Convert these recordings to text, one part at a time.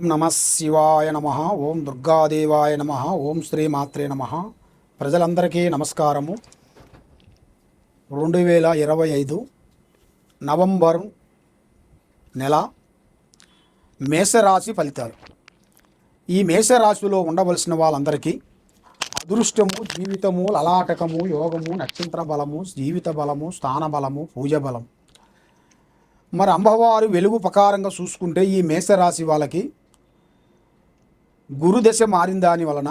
ఓం నమ శివాయ నమ ఓం దుర్గాదేవాయ నమ ఓం శ్రీ మాత్రే నమ. ప్రజలందరికీ నమస్కారము. రెండు వేల ఇరవై ఐదు నవంబర్ నెల మేషరాశి ఫలితాలు. ఈ మేషరాశిలో ఉండవలసిన వాళ్ళందరికీ అదృష్టము జీవితము లలాటకము యోగము నక్షత్ర బలము జీవిత బలము స్థాన బలము పూజ బలం. మరి అమ్మవారు వెలుగు ప్రకారంగా చూసుకుంటే ఈ మేషరాశి వాళ్ళకి గురుదశ మారిన దాని వలన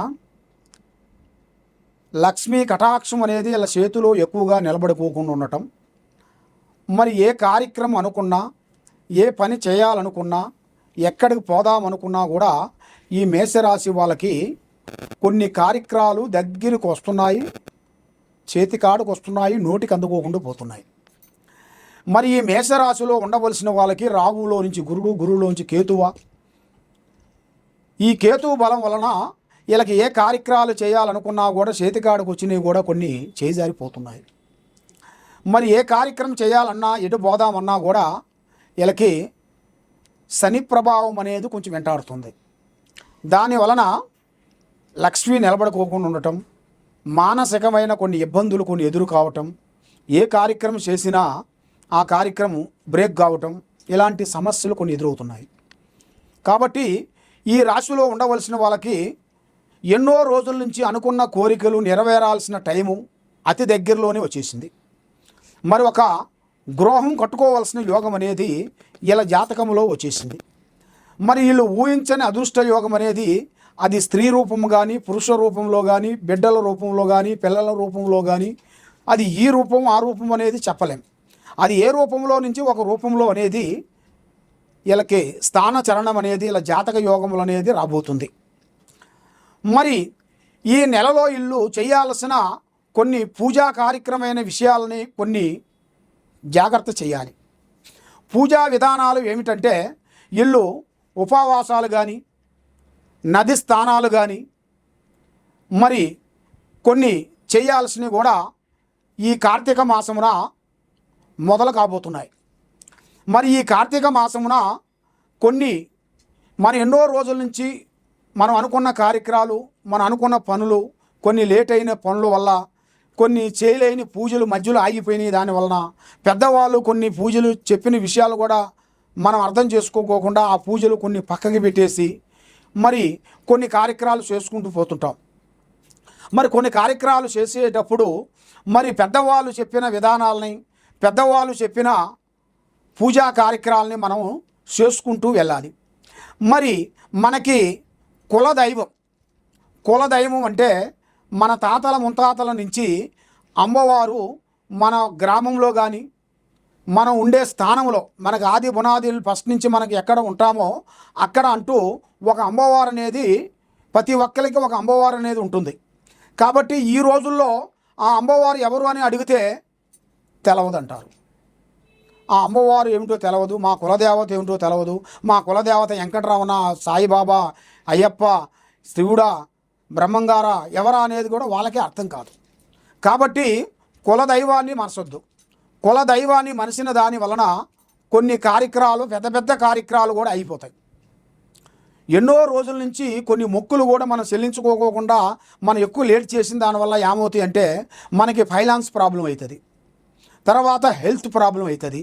లక్ష్మీ కటాక్షం అనేది ఇలా చేతిలో ఎక్కువగా నిలబడిపోకుండా ఉండటం. మరి ఏ కార్యక్రమం అనుకున్నా ఏ పని చేయాలనుకున్నా ఎక్కడికి పోదాం అనుకున్నా కూడా ఈ మేషరాశి వాళ్ళకి కొన్ని కార్యక్రమాలు దగ్గరికి వస్తున్నాయి చేతికాడుకు వస్తున్నాయి నోటికి అందుకోకుండా పోతున్నాయి. మరి ఈ మేషరాశిలో ఉండవలసిన వాళ్ళకి రావులో నుంచి గురుడు గురువులోంచి కేతువ ఈ కేతువు బలం వలన వీళ్ళకి ఏ కార్యక్రమాలు చేయాలనుకున్నా కూడా చేతికాడకు వచ్చినవి కూడా కొన్ని చేజారిపోతున్నాయి. మరి ఏ కార్యక్రమం చేయాలన్నా ఎటు పోదామన్నా కూడా వీళ్ళకి శని ప్రభావం అనేది కొంచెం వెంటాడుతుంది. దాని వలన లక్ష్మి నిలబడుకోకుండా ఉండటం మానసికమైన కొన్ని ఇబ్బందులు కొన్ని ఎదురు కావటం ఏ కార్యక్రమం చేసినా ఆ కార్యక్రమం బ్రేక్ కావటం ఇలాంటి సమస్యలు కొన్ని ఎదురవుతున్నాయి. కాబట్టి ఈ రాశిలో ఉండవలసిన వాళ్ళకి ఎన్నో రోజుల నుంచి అనుకున్న కోరికలు నెరవేరాల్సిన టైము అతి దగ్గరలోనే వచ్చేసింది. మరి ఒక గృహం కట్టుకోవాల్సిన యోగం అనేది ఇలా జాతకంలో వచ్చేసింది. మరి వీళ్ళు ఊహించని అదృష్ట యోగం అనేది అది స్త్రీ రూపం కానీ పురుష రూపంలో కానీ బిడ్డల రూపంలో కానీ పిల్లల రూపంలో కానీ అది ఈ రూపం ఆ రూపం అనేది చెప్పలేం. అది ఏ రూపంలో నుంచి ఒక రూపంలో అనేది వీళ్ళకి స్థాన అనేది ఇలా జాతక యోగములు అనేది రాబోతుంది. మరి ఈ నెలలో ఇల్లు చేయాల్సిన కొన్ని పూజా కార్యక్రమైన విషయాలని కొన్ని జాగ్రత్త చేయాలి. పూజా విధానాలు ఏమిటంటే ఇల్లు ఉపవాసాలు కానీ నది స్థానాలు కానీ మరి కొన్ని చేయాల్సినవి కూడా ఈ కార్తీక మాసమున మొదలు కాబోతున్నాయి. మరి ఈ కార్తీక మాసమున కొన్ని మన ఎన్నో రోజుల నుంచి మనం అనుకున్న కార్యక్రమాలు మనం అనుకున్న పనులు కొన్ని లేట్ అయిన పనుల వల్ల కొన్ని చేయలేని పూజలు మధ్యలో ఆగిపోయినాయి. దాని వలన పెద్దవాళ్ళు కొన్ని పూజలు చెప్పిన విషయాలు కూడా మనం అర్థం చేసుకోకోకుండా ఆ పూజలు కొన్ని పక్కకి పెట్టేసి మరి కొన్ని కార్యక్రమాలు చేసుకుంటూ పోతుంటాం. మరి కొన్ని కార్యక్రమాలు చేసేటప్పుడు మరి పెద్దవాళ్ళు చెప్పిన విధానాలని పెద్దవాళ్ళు చెప్పిన పూజా కార్యక్రమాలని మనం చేసుకుంటూ వెళ్ళాలి. మరి మనకి కులదైవం కులదైవం అంటే మన తాతల ముంతాతల నుంచి అమ్మవారు మన గ్రామంలో కానీ మనం ఉండే స్థానంలో మనకు ఆది బునాదిలు ఫస్ట్ నుంచి మనకి ఎక్కడ ఉంటామో అక్కడ అంటూ ఒక అమ్మవారు అనేది ప్రతి ఒక్కరికి ఒక అమ్మవారు అనేది ఉంటుంది. కాబట్టి ఈ రోజుల్లో ఆ అమ్మవారు ఎవరు అని అడిగితే తెలవదంటారు. ఆ అమ్మవారు ఏమిటో తెలవదు మా కులదేవత ఏమిటో తెలవదు. మా కులదేవత వెంకటరమణ సాయిబాబా అయ్యప్ప శివుడా బ్రహ్మంగారా ఎవరా అనేది కూడా వాళ్ళకే అర్థం కాదు. కాబట్టి కులదైవాన్ని మనసొద్దు కులదైవాన్ని మనసిన దాని వలన కొన్ని కార్యక్రమాలు పెద్ద పెద్ద కార్యక్రమాలు కూడా అయిపోతాయి. ఎన్నో రోజుల నుంచి కొన్ని మొక్కులు కూడా మనం చెల్లించుకోకుండా మనం ఎక్కువ లేట్ చేసిన దానివల్ల ఏమవుతాయి అంటే మనకి ఫైనాన్స్ ప్రాబ్లం అవుతుంది. తర్వాత హెల్త్ ప్రాబ్లం అవుతుంది.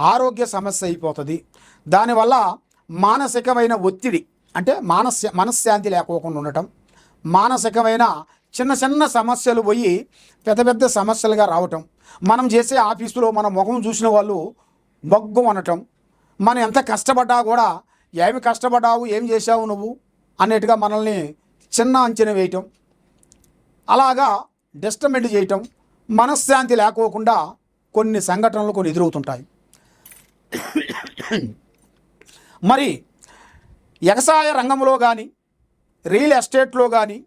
ఆరోగ్య సమస్య అయిపోతుంది. దానివల్ల మానసికమైన ఒత్తిడి అంటే మానస్య మనశ్శాంతి లేకోకుండా ఉండటం మానసికమైన చిన్న చిన్న సమస్యలు పోయి పెద్ద పెద్ద సమస్యలుగా రావటం మనం చేసే ఆఫీసులో మన ముఖం చూసిన వాళ్ళు మొగ్గు అనటం మనం ఎంత కష్టపడ్డా కూడా ఏమి కష్టపడ్డావు ఏం చేశావు నువ్వు అన్నట్టుగా మనల్ని చిన్న అంచనా వేయటం అలాగా డిస్టర్బెంట్ చేయటం మనశ్శాంతి లేకోకుండా కొన్ని సంఘటనలు కొన్ని ఎదురవుతుంటాయి. మరి వ్యవసాయ రంగంలో కానీ రియల్ ఎస్టేట్లో కానీ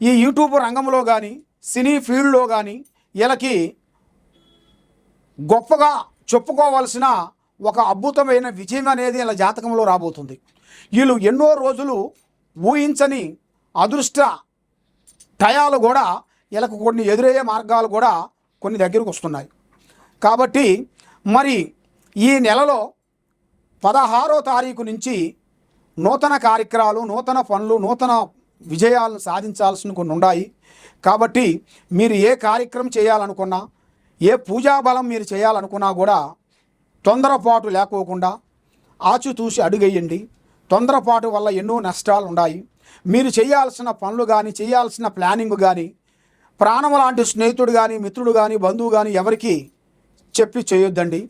ఈ యూట్యూబ్ రంగంలో కానీ సినీ ఫీల్డ్లో కానీ వీళ్ళకి గొప్పగా చెప్పుకోవాల్సిన ఒక అద్భుతమైన విజయం అనేది ఇలా జాతకంలో రాబోతుంది. వీళ్ళు ఎన్నో రోజులు ఊహించని అదృష్ట టయాలు కూడా వీళ్ళకు కొన్ని ఎదురయ్యే మార్గాలు కూడా కొన్ని దగ్గరకు వస్తున్నాయి. కాబట్టి మరి ఈ నెలలో పదహారో తారీఖు నుంచి నూతన కార్యక్రమాలు నూతన పనులు నూతన విజయాలను సాధించాల్సిన కొన్ని ఉన్నాయి. కాబట్టి మీరు ఏ కార్యక్రమం చేయాలనుకున్నా ఏ పూజా బలం మీరు చేయాలనుకున్నా కూడా తొందరపాటు లేకోకుండా ఆచితూసి అడుగేయండి. తొందరపాటు వల్ల ఎన్నో నష్టాలు ఉన్నాయి. మీరు చేయాల్సిన పనులు కానీ చేయాల్సిన ప్లానింగ్ కానీ ప్రాణం లాంటి స్నేహితుడు కానీ మిత్రుడు కానీ బంధువు కానీ ఎవరికి చెప్పి చేయొద్దండి.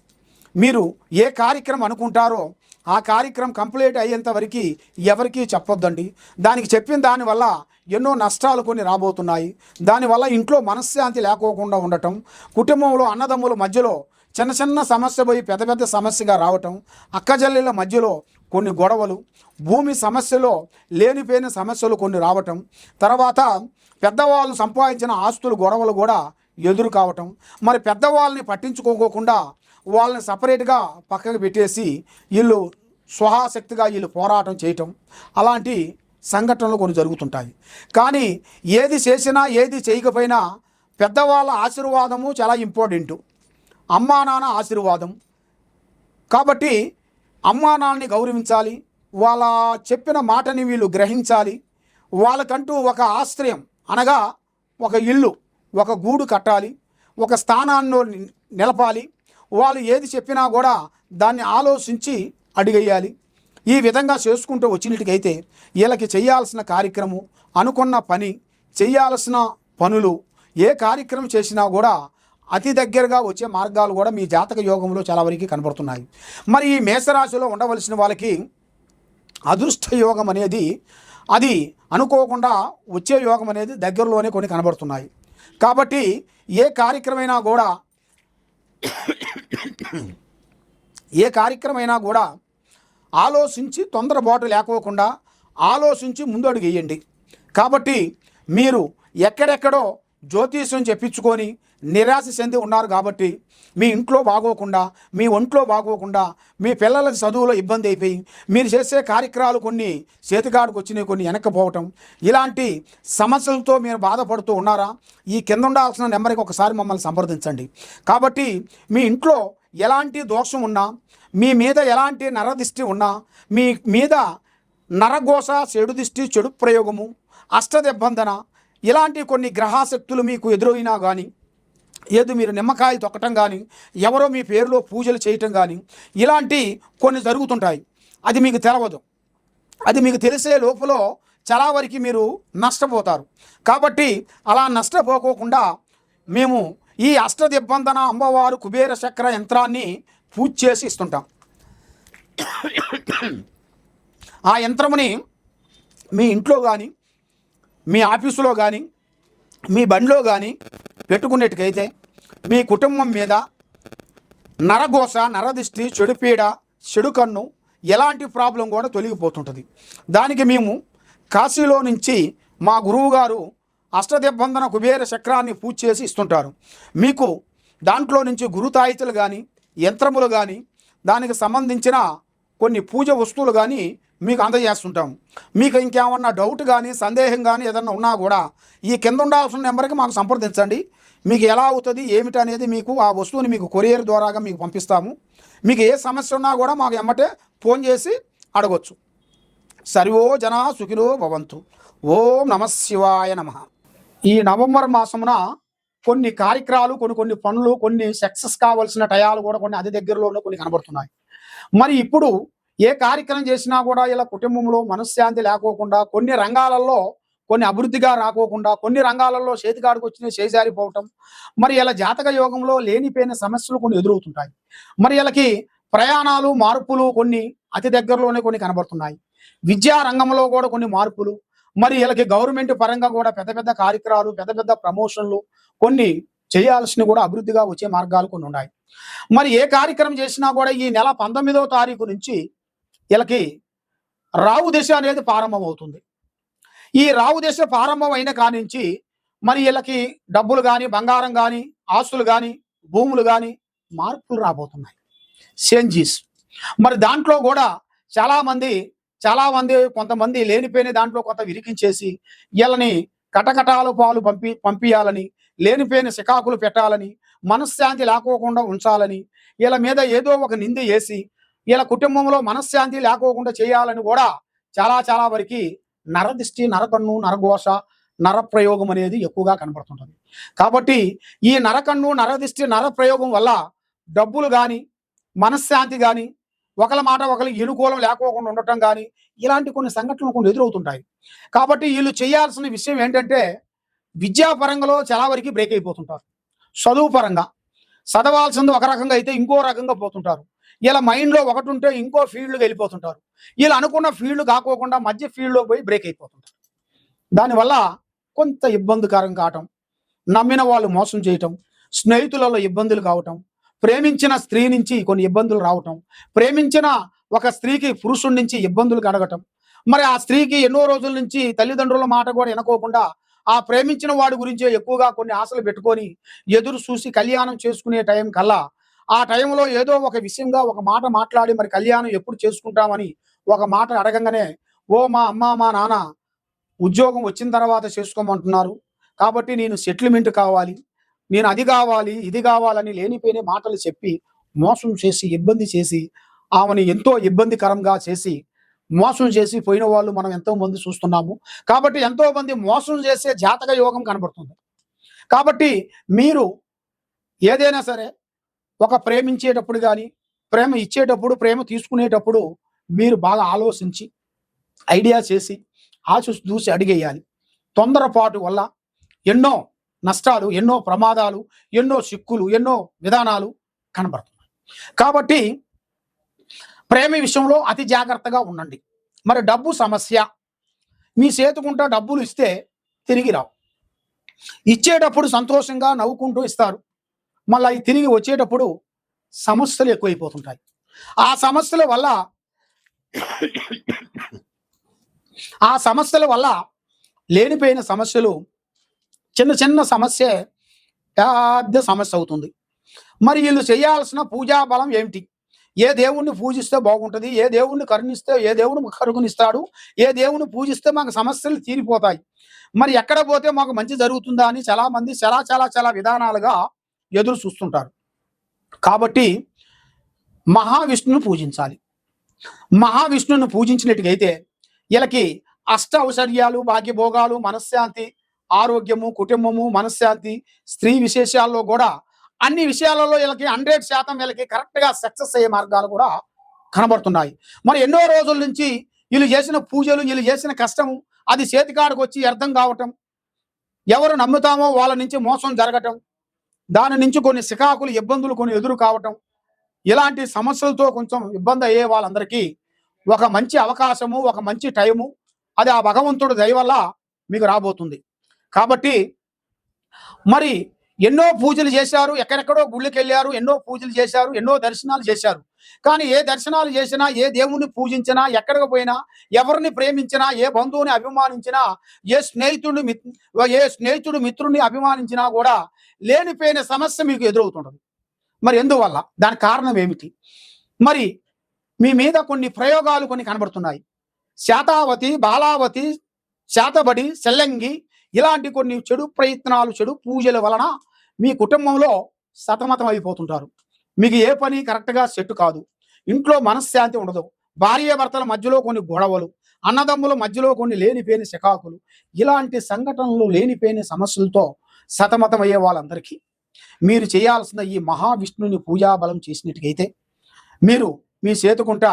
మీరు ఏ కార్యక్రమం అనుకుంటారో ఆ కార్యక్రమం కంప్లీట్ అయ్యేంత వరకు ఎవరికీ చెప్పొద్దండి. దానికి చెప్పిన దానివల్ల ఎన్నో నష్టాలు కొన్ని రాబోతున్నాయి. దానివల్ల ఇంట్లో మనశ్శాంతి లేకోకుండా ఉండటం కుటుంబంలో అన్నదమ్ముల మధ్యలో చిన్న చిన్న సమస్య పోయి పెద్ద పెద్ద సమస్యగా రావటం అక్కజల్లెల మధ్యలో కొన్ని గొడవలు భూమి సమస్యలో లేనిపోయిన సమస్యలు కొన్ని రావటం తర్వాత పెద్దవాళ్ళు సంపాదించిన ఆస్తులు గొడవలు కూడా ఎదురు కావటం. మరి పెద్దవాళ్ళని పట్టించుకోకుండా వాళ్ళని సపరేట్గా పక్కకు పెట్టేసి వీళ్ళు స్వహాశక్తిగా వీళ్ళు పోరాటం చేయటం అలాంటి సంఘటనలు కొన్ని జరుగుతుంటాయి. కానీ ఏది చేసినా ఏది చేయకపోయినా పెద్దవాళ్ళ ఆశీర్వాదము చాలా ఇంపార్టెంట్. అమ్మా నాన్న ఆశీర్వాదం. కాబట్టి అమ్మా నాన్నని గౌరవించాలి. వాళ్ళ చెప్పిన మాటని వీళ్ళు గ్రహించాలి. వాళ్ళకంటూ ఒక ఆశ్రయం అనగా ఒక ఇల్లు ఒక గూడు కట్టాలి. ఒక స్థానాన్ని నిలపాలి. వాళ్ళు ఏది చెప్పినా కూడా దాన్ని ఆలోచించి అడిగేయాలి. ఈ విధంగా చేసుకుంటూ వచ్చినట్టుకైతే వీళ్ళకి చేయాల్సిన కార్యక్రమం అనుకున్న పని చేయాల్సిన పనులు ఏ కార్యక్రమం చేసినా కూడా అతి దగ్గరగా వచ్చే మార్గాలు కూడా మీ జాతక యోగంలో చాలా వరకు కనబడుతున్నాయి. మరి ఈ మేషరాశిలో ఉండవలసిన వాళ్ళకి అదృష్ట యోగం అనేది అది అనుకోకుండా వచ్చే యోగం అనేది దగ్గరలోనే కొన్ని కనబడుతున్నాయి. కాబట్టి ఏ కార్యక్రమైనా కూడా ఏ కార్యక్రమైనా కూడా ఆలోచించి తొందరబాటు లేకోకుండా ఆలోచించి ముందడుగు వేయండి. కాబట్టి మీరు ఎక్కడెక్కడో జ్యోతిష్యం చెప్పించుకొని నిరాశ చెంది ఉన్నారు కాబట్టి మీ ఇంట్లో బాగోకుండా మీ ఒంట్లో బాగోకుండా మీ పిల్లల చదువులో ఇబ్బంది అయిపోయి మీరు చేసే కార్యక్రమాలు కొన్ని చేతికాడుకు వచ్చినాయి కొన్ని వెనక్కపోవటం. ఇలాంటి సమస్యలతో మీరు బాధపడుతూ ఉన్నారా? ఈ కింద ఉండాల్సిన నెంబర్కి ఒకసారి మమ్మల్ని సంప్రదించండి. కాబట్టి మీ ఇంట్లో ఎలాంటి దోషం ఉన్నా మీ మీద ఎలాంటి నరదిష్టి ఉన్నా మీ మీద నరఘోష చెడు దిష్టి చెడు ప్రయోగము అష్టదిబ్బందన ఇలాంటి కొన్ని గ్రహాశక్తులు మీకు ఎదురైనా కానీ ఏదో మీరు నిమ్మకాయలు తొక్కటం కానీ ఎవరో మీ పేరులో పూజలు చేయటం కానీ ఇలాంటి కొన్ని జరుగుతుంటాయి. అది మీకు తెలవదు. అది మీకు తెలిసే లోపల చాలా వరకు మీరు నష్టపోతారు. కాబట్టి అలా నష్టపోకోకుండా మేము ఈ అష్టదిబ్బందన అమ్మవారు కుబేర చక్ర యంత్రాన్ని పూజ చేసి ఇస్తుంటాం. ఆ యంత్రముని మీ ఇంట్లో కానీ మీ ఆఫీసులో కానీ మీ బండిలో కానీ పెట్టుకునేట్టుకైతే మీ కుటుంబం మీద నరఘోష నరదిష్టి చెడుపీడ చెడు కన్ను ఎలాంటి ప్రాబ్లం కూడా తొలగిపోతుంటుంది. దానికి మేము కాశీలో నుంచి మా గురువు గారు అష్టదిబ్బందన కుబేర చక్రాన్ని పూజ చేసి ఇస్తుంటారు. మీకు దాంట్లో నుంచి గురుతాయితలు కానీ యంత్రములు కానీ దానికి సంబంధించిన కొన్ని పూజ వస్తువులు కానీ మీకు అందజేస్తుంటాం. మీకు ఇంకేమన్నా డౌట్ కానీ సందేహం కానీ ఏదన్నా ఉన్నా కూడా ఈ కింద ఉండాల్సిన నెంబర్కి మాకు సంప్రదించండి. మీకు ఎలా అవుతుంది ఏమిటి అనేది మీకు ఆ వస్తువుని మీకు కొరియర్ ద్వారాగా మీకు పంపిస్తాము. మీకు ఏ సమస్య ఉన్నా కూడా మాకు ఎమ్మటే ఫోన్ చేసి అడగొచ్చు. సర్వో జన సుఖినో భవంతు. ఓం నమ శివాయ నమ. ఈ నవంబర్ మాసమున కొన్ని కార్యక్రమాలు కొన్ని కొన్ని పనులు కొన్ని సక్సెస్ కావాల్సిన టయాలు కూడా కొన్ని అతి దగ్గరలో కొన్ని కనబడుతున్నాయి. మరి ఇప్పుడు ఏ కార్యక్రమం చేసినా కూడా ఇలా కుటుంబంలో మనశ్శాంతి లేకోకుండా కొన్ని రంగాలలో కొన్ని అభివృద్ధిగా రాకోకుండా కొన్ని రంగాలలో చేతికాడికి వచ్చిన చేజారిపోవటం మరి ఇలా జాతక యోగంలో లేనిపోయిన సమస్యలు కొన్ని ఎదురవుతుంటాయి. మరి వీళ్ళకి ప్రయాణాలు మార్పులు కొన్ని అతి దగ్గరలోనే కొన్ని కనబడుతున్నాయి. విద్యా రంగంలో కూడా కొన్ని మార్పులు మరి వీళ్ళకి గవర్నమెంట్ పరంగా కూడా పెద్ద పెద్ద కార్యక్రమాలు పెద్ద పెద్ద ప్రమోషన్లు కొన్ని చేయాల్సిన కూడా అభివృద్ధిగా వచ్చే మార్గాలు కొన్ని ఉన్నాయి. మరి ఏ కార్యక్రమం చేసినా కూడా ఈ నెల పంతొమ్మిదవ తారీఖు నుంచి వీళ్ళకి రావు దశ అనేది ప్రారంభం అవుతుంది ఈ రావు దశ ప్రారంభం అయిన కానించి మరి వీళ్ళకి డబ్బులు కానీ బంగారం కానీ ఆస్తులు కానీ భూములు కానీ మార్పులు రాబోతున్నాయి. చేంజెస్. మరి దాంట్లో కూడా చాలామంది చాలామంది కొంతమంది లేనిపోయిన దాంట్లో కొంత విరికించేసి వీళ్ళని కటకటాలు పాలు పంపి పంపించాలని లేనిపోయిన శికాకులు పెట్టాలని మనశ్శాంతి లేకోకుండా ఉంచాలని వీళ్ళ మీద ఏదో ఒక నింద వేసి వీళ్ళ కుటుంబంలో మనశ్శాంతి లేకోకుండా చేయాలని కూడా చాలా చాలా వరకు నరదిష్టి నరకన్ను నరఘోష నరప్రయోగం అనేది ఎక్కువగా కనపడుతుంటుంది. కాబట్టి ఈ నరకన్ను నరదిష్టి నరప్రయోగం వల్ల డబ్బులు కానీ మనశ్శాంతి కానీ ఒకరి మాట ఒకరికి అనుకూలం లేకోకుండా ఉండటం కానీ ఇలాంటి కొన్ని సంఘటనలు కొన్ని ఎదురవుతుంటాయి. కాబట్టి వీళ్ళు చేయాల్సిన విషయం ఏంటంటే విద్యాపరంగా చాలా వరకు బ్రేక్ అయిపోతుంటారు. చదువు పరంగా చదవాల్సింది ఒక రకంగా అయితే ఇంకో రకంగా పోతుంటారు. ఇలా మైండ్లో ఒకటి ఉంటే ఇంకో ఫీల్డ్కి వెళ్ళిపోతుంటారు. వీళ్ళు అనుకున్న ఫీల్డ్ కాకోకుండా మధ్య ఫీల్డ్లో పోయి బ్రేక్ అయిపోతుంటారు. దానివల్ల కొంత ఇబ్బందికరం కావటం నమ్మిన వాళ్ళు మోసం చేయటం స్నేహితులలో ఇబ్బందులు కావటం ప్రేమించిన స్త్రీ నుంచి కొన్ని ఇబ్బందులు రావటం ప్రేమించిన ఒక స్త్రీకి పురుషుడి నుంచి ఇబ్బందులు కడగటం మరి ఆ స్త్రీకి ఎన్నో రోజుల నుంచి తల్లిదండ్రుల మాట కూడా వినకోకుండా ఆ ప్రేమించిన వాడి గురించే ఎక్కువగా కొన్ని ఆశలు పెట్టుకొని ఎదురు చూసి కళ్యాణం చేసుకునే టైం కల్లా ఆ టైంలో ఏదో ఒక విషయంగా ఒక మాట మాట్లాడి మరి కళ్యాణం ఎప్పుడు చేసుకుంటామని ఒక మాట అడగంగానే ఓ మా అమ్మ మా నాన్న ఉద్యోగం వచ్చిన తర్వాత చేసుకోమంటున్నారు. కాబట్టి నేను సెటిల్మెంట్ కావాలి. నేను అది కావాలి ఇది కావాలని లేనిపోయిన మాటలు చెప్పి మోసం చేసి ఇబ్బంది చేసి ఆమెను ఎంతో ఇబ్బందికరంగా చేసి మోసం చేసి పోయిన వాళ్ళు మనం ఎంతో మంది చూస్తున్నాము. కాబట్టి ఎంతో మంది మోసం చేసే జాతక యోగం కనబడుతుంది. కాబట్టి మీరు ఏదైనా సరే ఒక ప్రేమించేటప్పుడు కానీ ప్రేమ ఇచ్చేటప్పుడు ప్రేమ తీసుకునేటప్పుడు మీరు బాగా ఆలోచించి ఐడియా చేసి ఆశ చూసి అడిగేయాలి. తొందరపాటు వల్ల ఎన్నో నష్టాలు ఎన్నో ప్రమాదాలు ఎన్నో సిక్కులు ఎన్నో విధానాలు కనబడుతున్నాయి. కాబట్టి ప్రేమ విషయంలో అతి జాగ్రత్తగా ఉండండి. మరి డబ్బు సమస్య మీ చేతుకుంటా డబ్బులు ఇస్తే తిరిగి రావు. ఇచ్చేటప్పుడు సంతోషంగా నవ్వుకుంటూ ఇస్తారు. మళ్ళీ అవి తిరిగి వచ్చేటప్పుడు సమస్యలు ఎక్కువైపోతుంటాయి. ఆ సమస్యల వల్ల ఆ సమస్యల వల్ల లేనిపోయిన సమస్యలు చిన్న చిన్న సమస్య పెద్ద సమస్య అవుతుంది. మరి వీళ్ళు చేయాల్సిన పూజా బలం ఏమిటి? ఏ దేవుణ్ణి పూజిస్తే బాగుంటుంది? ఏ దేవుణ్ణి కరుణిస్తే ఏ దేవుడు కరుణిస్తాడు? ఏ దేవుణ్ణి పూజిస్తే మాకు సమస్యలు తీరిపోతాయి? మరి ఎక్కడ పోతే మాకు మంచి జరుగుతుందా అని చాలామంది చాలా చాలా చాలా విధానాలుగా ఎదురు చూస్తుంటారు. కాబట్టి మహావిష్ణువుని పూజించాలి. మహావిష్ణువుని పూజించినట్టుగైతే వీళ్ళకి అష్ట ఔషర్యాలు భాగ్యభోగాలు మనశ్శాంతి ఆరోగ్యము కుటుంబము మనశ్శాంతి స్త్రీ విశేషాల్లో కూడా అన్ని విషయాలలో వీళ్ళకి హండ్రెడ్ శాతం వీళ్ళకి కరెక్ట్గా సక్సెస్ అయ్యే మార్గాలు కూడా కనబడుతున్నాయి. మరి ఎన్నో రోజుల నుంచి వీళ్ళు చేసిన పూజలు వీళ్ళు చేసిన కష్టము అది చేతికాడికి వచ్చి అర్థం కావటం ఎవరు నమ్ముతామో వాళ్ళ నుంచి మోసం జరగటం దాని నుంచి కొన్ని సికాకులు ఇబ్బందులు కొన్ని ఎదురు కావటం ఇలాంటి సమస్యలతో కొంచెం ఇబ్బంది అయ్యే వాళ్ళందరికీ ఒక మంచి అవకాశము ఒక మంచి టైము అది ఆ భగవంతుడు దయ వల్ల మీకు రాబోతుంది. కాబట్టి మరి ఎన్నో పూజలు చేశారు ఎక్కడెక్కడో గుళ్ళకి వెళ్ళారు ఎన్నో పూజలు చేశారు ఎన్నో దర్శనాలు చేశారు. కానీ ఏ దర్శనాలు చేసినా ఏ దేవుణ్ణి పూజించినా ఎక్కడికి పోయినా ఎవరిని ప్రేమించినా ఏ బంధువుని అభిమానించినా ఏ స్నేహితుడిని ఏ స్నేహితుడు మిత్రుడిని అభిమానించినా కూడా లేనిపోయిన సమస్య మీకు ఎదురవుతుంటుంది. మరి ఎందువల్ల? దాని కారణం ఏమిటి? మరి మీ మీద కొన్ని ప్రయోగాలు కొన్ని కనబడుతున్నాయి. శాతావతి బాలావతి శాతబడి సెల్లంగి ఇలాంటి కొన్ని చెడు ప్రయత్నాలు చెడు పూజల వలన మీ కుటుంబంలో సతమతం అయిపోతుంటారు. మీకు ఏ పని కరెక్ట్గా సెట్ కాదు. ఇంట్లో మనశ్శాంతి ఉండదు. భార్య భర్తల మధ్యలో కొన్ని గొడవలు అన్నదమ్ముల మధ్యలో కొన్ని లేనిపోయిన శకాకులు ఇలాంటి సంఘటనలు లేనిపోయిన సమస్యలతో సతమతం అయ్యే వాళ్ళందరికీ మీరు చేయాల్సిన ఈ మహావిష్ణుని పూజాబలం చేసినట్టుకైతే మీరు మీ చేతుకుంట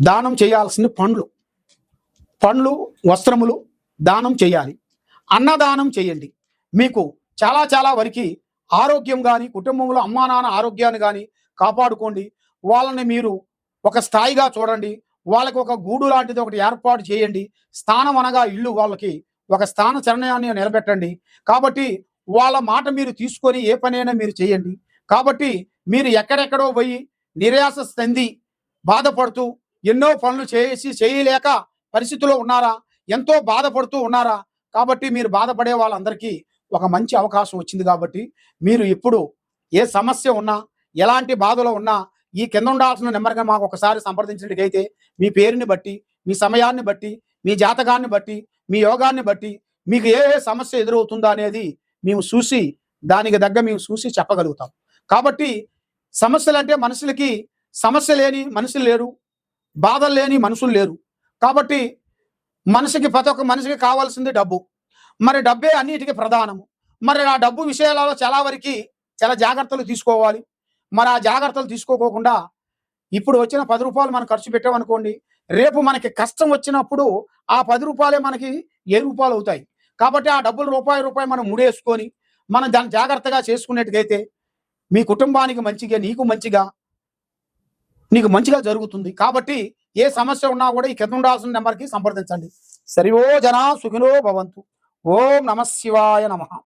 దానం చేయాల్సిన పండ్లు. పండ్లు వస్త్రములు దానం చేయాలి. అన్నదానం చేయండి. మీకు చాలా చాలా వరకు ఆరోగ్యం కానీ కుటుంబంలో అమ్మా నాన్న ఆరోగ్యాన్ని కానీ కాపాడుకోండి. వాళ్ళని మీరు ఒక స్థాయిగా చూడండి. వాళ్ళకి ఒక గూడు లాంటిది ఒకటి ఏర్పాటు చేయండి. స్థానం అనగా ఇల్లు వాళ్ళకి ఒక స్థాన చరణాన్ని నిలబెట్టండి. కాబట్టి వాళ్ళ మాట మీరు తీసుకొని ఏ పనైనా మీరు చేయండి. కాబట్టి మీరు ఎక్కడెక్కడో పోయి నిరాశ చెంది బాధపడుతూ ఎన్నో పనులు చేసి చేయలేక పరిస్థితిలో ఉన్నారా? ఎంతో బాధపడుతూ ఉన్నారా? కాబట్టి మీరు బాధపడే వాళ్ళందరికీ ఒక మంచి అవకాశం వచ్చింది కాబట్టి మీరు ఇప్పుడు ఏ సమస్య ఉన్నా ఎలాంటి బాధలో ఉన్నా ఈ కింద ఉండాల్సిన నెంబర్గా మాకు ఒకసారి సంప్రదించినట్టుకైతే మీ పేరుని బట్టి మీ సమయాన్ని బట్టి మీ జాతకాన్ని బట్టి మీ యోగాన్ని బట్టి మీకు ఏ ఏ సమస్య ఎదురవుతుందో అనేది మేము చూసి దానికి తగ్గ మేము చూసి చెప్పగలుగుతాం. కాబట్టి సమస్యలు అంటే మనుషులకి సమస్య లేని మనుషులు లేరు బాధలు లేని మనుషులు లేరు. కాబట్టి మనిషికి ప్రతి ఒక్క మనిషికి కావాల్సింది డబ్బు. మరి డబ్బే అన్నిటికీ ప్రధానము. మరి ఆ డబ్బు విషయాలలో చాలా వరకు చాలా జాగ్రత్తలు తీసుకోవాలి. మరి ఆ జాగ్రత్తలు తీసుకోకోకుండా ఇప్పుడు వచ్చిన పది రూపాయలు మనం ఖర్చు పెట్టామనుకోండి రేపు మనకి కష్టం వచ్చినప్పుడు ఆ పది రూపాయలే మనకి ఏ రూపాయలు అవుతాయి? కాబట్టి ఆ డబ్బులు రూపాయి రూపాయి మనం ముడేసుకొని మనం దాన్ని జాగ్రత్తగా చేసుకునేట్టుగైతే మీ కుటుంబానికి మంచిగా నీకు మంచిగా నీకు మంచిగా జరుగుతుంది. కాబట్టి ఏ సమస్య ఉన్నా కూడా ఈ కింద ఉండాల్సిన నెంబర్కి సంప్రదించండి. సరి ఓ జనా సుఖినో భవంతు. ఓం నమ శివాయ నమ.